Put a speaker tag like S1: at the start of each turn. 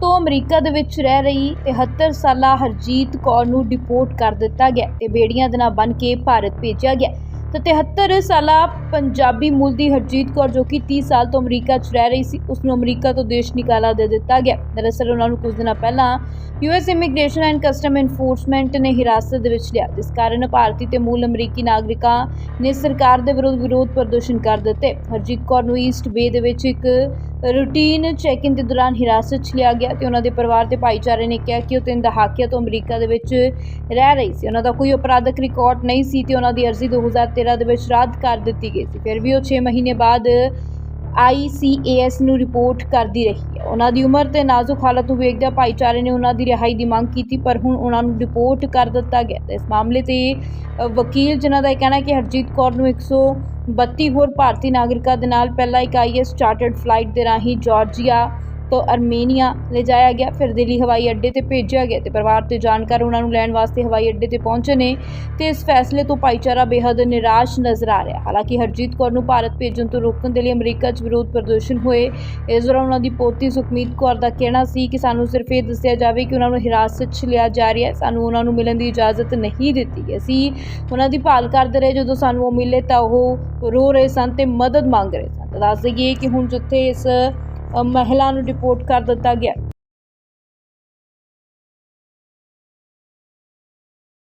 S1: ਤੋਂ ਅਮਰੀਕਾ ਦੇ ਵਿੱਚ ਰਹਿ ਰਹੀ 73 ਸਾਲਾ ਹਰਜੀਤ ਕੌਰ ਨੂੰ ਡਿਪੋਰਟ ਕਰ ਦਿੱਤਾ ਗਿਆ ਤੇ ਬੇੜੀਆਂ ਦੇ ਨਾਲ ਬੰਨ ਕੇ ਭਾਰਤ ਭੇਜਿਆ ਗਿਆ। ਤੇ 73 ਸਾਲਾ ਪੰਜਾਬੀ ਮੂਲ ਦੀ ਹਰਜੀਤ ਕੌਰ ਜੋ ਕਿ 30 ਸਾਲ ਤੋਂ ਅਮਰੀਕਾ 'ਚ ਰਹਿ ਰਹੀ ਸੀ ਉਸ ਨੂੰ ਅਮਰੀਕਾ ਤੋਂ ਦੇਸ਼ ਨਿਕਾਲਾ ਦੇ ਦਿੱਤਾ ਗਿਆ। ਦਰਅਸਲ ਉਹਨਾਂ ਨੂੰ ਕੁਝ ਦਿਨਾਂ ਪਹਿਲਾਂ US immigration and custom enforcement ਨੇ ਹਿਰਾਸਤ ਦੇ ਵਿੱਚ ਲਿਆ। ਜਿਸ ਕਾਰਨ ਭਾਰਤੀ ਤੇ ਮੂਲ ਅਮਰੀਕੀ ਨਾਗਰਿਕਾਂ ਨੇ ਸਰਕਾਰ ਦੇ ਵਿਰੁੱਧ ਵਿਰੋਧ ਪ੍ਰਦਰਸ਼ਨ ਕਰ ਦਿੱਤੇ। ਹਰਜੀਤ ਕੌਰ ਨੂੰ ਈਸਟ ਬੇ ਦੇ ਵਿੱਚ ਇੱਕ ਰੂਟੀਨ ਚੈਕਿੰਗ ਦੇ ਦੌਰਾਨ ਹਿਰਾਸਤ 'ਚ ਲਿਆ ਗਿਆ ਤੇ ਉਹਨਾਂ ਦੇ ਪਰਿਵਾਰ ਤੇ ਭਾਈਚਾਰੇ ਨੇ ਕਿਹਾ ਕਿ ਉਹ ਤਿੰਨ ਦਹਾਕਿਆਂ ਤੋਂ ਅਮਰੀਕਾ ਦੇ ਵਿੱਚ ਰਹਿ ਰਹੀ ਸੀ। ਉਹਨਾਂ ਦਾ ਕੋਈ ਅਪਰਾਧਿਕ ਰਿਕਾਰਡ ਨਹੀਂ ਸੀ ਤੇ ਉਹਨਾਂ ਦੀ ਅਰਜ਼ੀ 2013 ਦੇ ਵਿੱਚ ਰੱਦ ਕਰ ਦਿੱਤੀ ਗਈ ਸੀ। ਫਿਰ ਵੀ ਉਹ 6 ਮਹੀਨੇ ਬਾਅਦ ICAS ਨੂੰ ਰਿਪੋਰਟ ਕਰਦੀ ਰਹੀ ਹੈ। ਉਹਨਾਂ ਦੀ ਉਮਰ ਤੇ ਨਾਜ਼ੁਕ ਹਾਲਤ ਨੂੰ ਵੇਖਦਿਆਂ ਭਾਈਚਾਰੇ ਨੇ ਉਹਨਾਂ ਦੀ ਰਿਹਾਈ ਦੀ ਮੰਗ ਕੀਤੀ, ਪਰ ਹੁਣ ਉਹਨਾਂ ਨੂੰ ਰਿਪੋਰਟ ਕਰ ਦਿੱਤਾ ਗਿਆ ਤੇ ਇਸ ਮਾਮਲੇ ਤੇ ਵਕੀਲ ਜਿਨ੍ਹਾਂ ਦਾ ਇਹ ਕਹਿਣਾ ਕਿ ਹਰਜੀਤ ਕੌਰ ਨੂੰ 132 ਹੋਰ ਭਾਰਤੀ ਨਾਗਰਿਕਾਂ ਦੇ ਨਾਲ ਪਹਿਲਾਂ ਇੱਕ ਆਈਐਸ ਚਾਰਟਰਡ ਫਲਾਈਟ ਦੇ ਰਾਹੀਂ ਜਾਰਜੀਆ ਤੋਂ ਅਰਮੇਨੀਆ ਲਿਜਾਇਆ ਗਿਆ। ਫਿਰ ਦਿੱਲੀ ਹਵਾਈ ਅੱਡੇ ਤੇ ਭੇਜਿਆ ਗਿਆ ਤੇ ਪਰਿਵਾਰ ਤੇ ਜਾਣਕਾਰ ਉਹਨਾਂ ਨੂੰ ਲੈਣ ਵਾਸਤੇ ਹਵਾਈ ਅੱਡੇ ਤੇ ਪਹੁੰਚੇ ਨੇ ਤੇ ਇਸ ਫੈਸਲੇ ਤੋਂ ਭਾਈਚਾਰਾ ਬੇहद ਨਿਰਾਸ਼ ਨਜ਼ਰ ਆ ਰਿਹਾ। ਹਾਲਾਂਕਿ ਹਰਜੀਤ ਕੌਰ ਨੂੰ ਭਾਰਤ ਭੇਜਣ ਤੋਂ ਰੋਕਣ ਦੇ ਲਈ ਅਮਰੀਕਾ 'ਚ ਵਿਰੋਧ ਪ੍ਰਦਰਸ਼ਨ ਹੋਏ। ਇਸ ਦੌਰਾਨ ਉਹਨਾਂ ਦੀ ਪੋਤੀ ਸੁਖਮੀਤ ਕੌਰ ਦਾ ਕਹਿਣਾ ਸੀ ਕਿ ਸਾਨੂੰ ਸਿਰਫ ਇਹ ਦੱਸਿਆ ਜਾਵੇ ਕਿ ਉਹਨਾਂ ਨੂੰ ਹਿਰਾਸਤ 'ਚ ਲਿਆ ਜਾ ਰਿਹਾ ਹੈ। ਸਾਨੂੰ ਉਹਨਾਂ ਨੂੰ ਮਿਲਣ ਦੀ ਇਜਾਜ਼ਤ ਨਹੀਂ ਦਿੱਤੀ ਗਈ। ਅਸੀਂ ਉਹਨਾਂ ਦੀ ਭਾਲ ਕਰਦੇ ਰਹੇ। ਜਦੋਂ ਸਾਨੂੰ ਉਹ ਮਿਲੇ ਤਾਂ ਉਹ ਰੋ ਰਹੇ ਸਨ ਤੇ ਮਦਦ ਮੰਗ ਰਹੇ ਸਨ। ਤਾਂ ਦੱਸ ਦਈਏ ਕਿ ਹੁਣ ਜਿੱਥੇ ਇਸ ਮਹਿਲਾ ਨੂੰ ਰਿਪੋਰਟ ਕਰ ਦਿੱਤਾ ਗਿਆ।